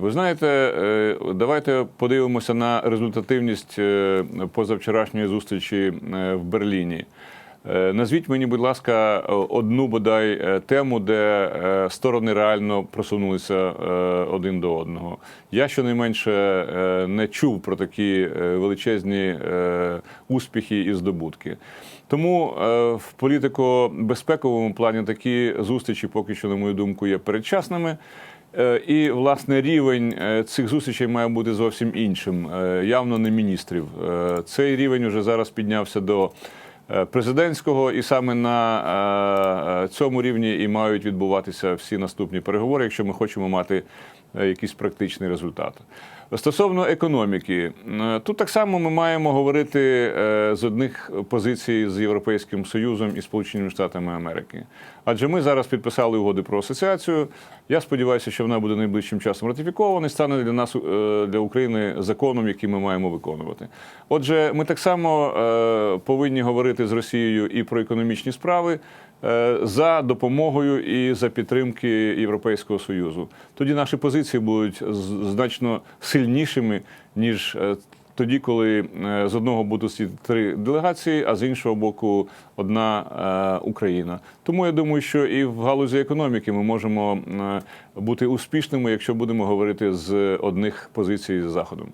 ви знаєте, е, давайте подивимося на результативність е, позавчорашньої зустрічі е, в Берліні. Назвіть мені, будь ласка, одну бодай тему, де сторони реально просунулися один до одного. Я щонайменше не чув про такі величезні успіхи і здобутки. Тому в політико-безпековому плані такі зустрічі, поки що, на мою думку, є передчасними. Е, І, власне, рівень е, цих зустрічей має бути зовсім іншим, е, явно не міністрів. Цей рівень вже зараз піднявся до президентського, і саме на цьому рівні і мають відбуватися всі наступні переговори, якщо ми хочемо мати якийсь практичний результат. Стосовно економіки, е, тут так само ми маємо говорити е, з одних позицій з Європейським Союзом і Сполученими Штатами Америки. Адже ми зараз підписали угоди про асоціацію. Я сподіваюся, що вона буде найближчим часом ратифікована і стане для нас е, для України законом, який ми маємо виконувати. Отже, ми так само е, повинні говорити з Росією і про економічні справи е, за допомогою і за підтримки Європейського Союзу. Тоді наші позиції будуть значно сильнішими ніж. е, Тоді, коли е, з одного боку сидять три делегації, а з іншого боку одна е, Україна. Тому я думаю, що і в галузі економіки ми можемо е, бути успішними, якщо будемо говорити з одних позицій з заходом.